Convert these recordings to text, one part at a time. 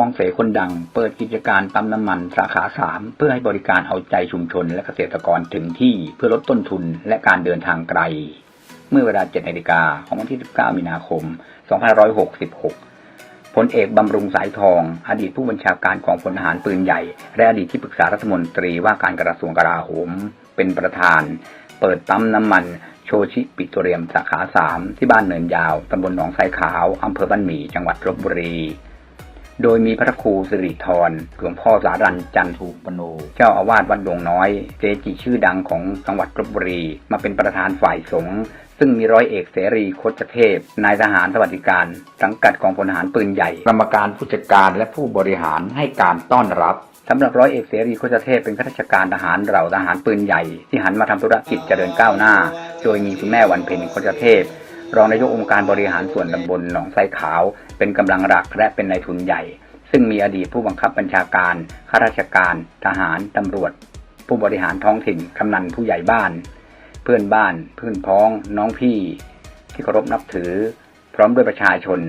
กองเสคนดัง เปิดกิจการปั๊มน้ำมันสาขาสามเพื่อให้บริการเอาใจชุมชนและเกษตรกรถึงที่เพื่อลดต้นทุนและการเดินทางไกล เมื่อเวลา7นาฬิกาของวันที่ 19 มีนาคม 2566 พลเอกบำรุงสายทอง อดีตผู้บัญชาการของพลทหารปืนใหญ่ และอดีตที่ปรึกษารัฐมนตรีว่าการกระทรวงกลาโหม เป็นประธาน เปิดปั๊มน้ำมันโชชิปิโตรเลียมสาขาสามที่บ้านเนินยาวตำบลหนองไทรขาวอำเภอบ้านหมี่จังหวัดลบบุรี โดยมีพระครูสิริธรหลวงพ่อสารันจันทูปโน เจ้าอาวาสวัดดงน้อยเจจิชื่อดังของจังหวัดลบบุรี มาเป็นประธานฝ่ายสงฆ์ซึ่งมีร้อยเอกเสรีโคชเทพ นายทหารสวัสดิการ สังกัดกองพลทหารปืนใหญ่ กรรมการผู้จัดการและผู้บริหารให้การต้อนรับสำหรับร้อยเอกเสรีโคชเทพเป็นข้าราชการทหารเหล่าทหารปืนใหญ่ ที่หันมาทำธุรกิจเจริญก้าวหน้า โดยมีคุณแม่วันเพ็ญโคชเทพ รองนายกองค์การบริหารส่วนตำบลหนองไทรขาว เป็นกำลังหลักและเป็นนายทุนใหญ่ ซึ่งมีอดีตผู้บังคับบัญชาการข้าราชการ ทหารตำรวจ ผู้บริหารท้องถิ่นกำนันผู้ใหญ่บ้าน เพื่อนบ้านเพื่อนพ้อง น้องพี่ ที่เคารพนับถือ พร้อมด้วยประชาชน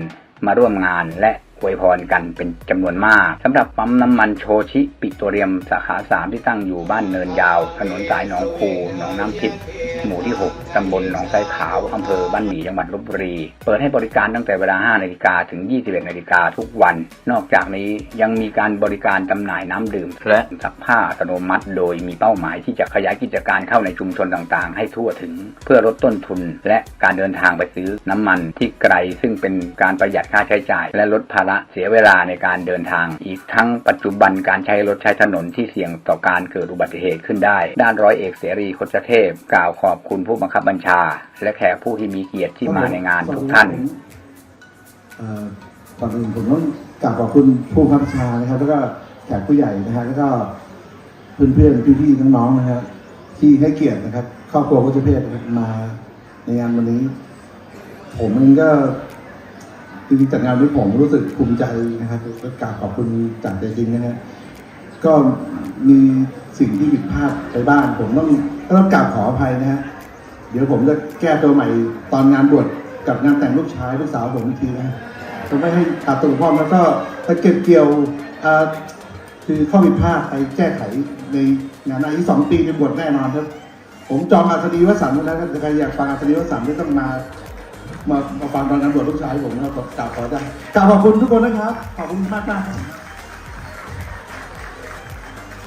มาร่วมงานและอวยพรกันเป็นจำนวนมากสำหรับปั๊มน้ำมันโชชิปิโตเลียมสาขาสามที่ตั้งอยู่บ้านเนินยาว ถนนสายหนองคูหนองน้ำทิพย์ หมู่ที่ 6 ตำบลหนองไทรขาว อำเภอบ้านหมี่ จังหวัดลบบุรี เปิดให้บริการตั้งแต่เวลา 5 นาฬิกาถึง 21 นาฬิกาทุกวัน นอกจากนี้ยังมีการบริการจำหน่ายน้ำดื่ม และซักผ้าอัตโนมัติ โดยมีเป้าหมายที่จะขยายกิจการเข้าในชุมชนต่างๆ ให้ทั่วถึง เพื่อลดต้นทุน และการเดินทางไปซื้อน้ำมันที่ไกล ซึ่งเป็นการประหยัดค่าใช้จ่าย และลดภาระเสียเวลาในการเดินทาง อีกทั้งปัจจุบันการใช้รถใช้ถนนที่เสี่ยงต่อการเกิดอุบัติเหตุขึ้นได้ ด้านร้อยเอกเสรีโคชเทพกล่าวขอบคุณผู้บังคับบัญชา และแขกผู้ที่มีเกียรติที่มาในงานทุกท่านเอ่อก่อนอื่นผมต้องกราบขอบคุณผู้บังคับบัญชานะครับ แล้วก็แขกผู้ใหญ่นะครับแล้วก็เพื่อนๆพี่ๆน้องๆนะครับที่ให้เกียรตินะครับครอบครัวโคชเพศนะครับมาในงานวันนี้ ผมเองก็จริงๆจัดงานวันนี้ผมรู้สึกภูมิใจนะครับและกราบขอบคุณจากใจจริงนะฮะก็มีสิ่งที่ผิดพลาดไปบ้างผมต้อง ต้องกราบขออภัยนะฮะ เดี๋ยวผมจะแก้ตัวใหม่ตอนงานบวชกับงานแต่งลูกชายลูกสาวผมอีกทีนะจะไม่ให้ขาดตัวพ่อแล้วก็ไปเก็บเกี่ยวคือข้อผิดพลาดไปแก้ไขในงานในที่สองปีจะบวชแน่นอนครับ ผมจองอัศนีวสันต์แล้วครับใครอยากฟังอัศนีวสันต์ไม่ต้องมา มามาฟังตอนงานบวชลูกชายผมนะครับกราบขอได้กราบขอบคุณทุกคนนะครับ ขอบคุณมากมาก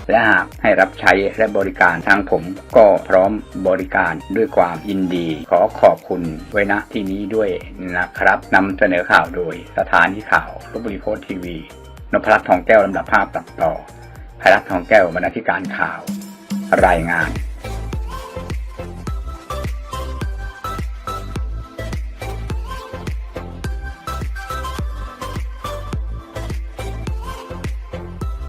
และหากให้รับใช้และบริการทางผมก็พร้อมบริการด้วยความยินดี ขอขอบคุณไว้นะที่นี้ด้วยนะครับนำเสนอข่าวโดยสถานีข่าวลบบุรีโพสทีวีนพรัตน์ทองแก้วลำดับภาพตัดต่อภัยรัตน์ทองแก้วบรรณาธิการข่าว รายงาน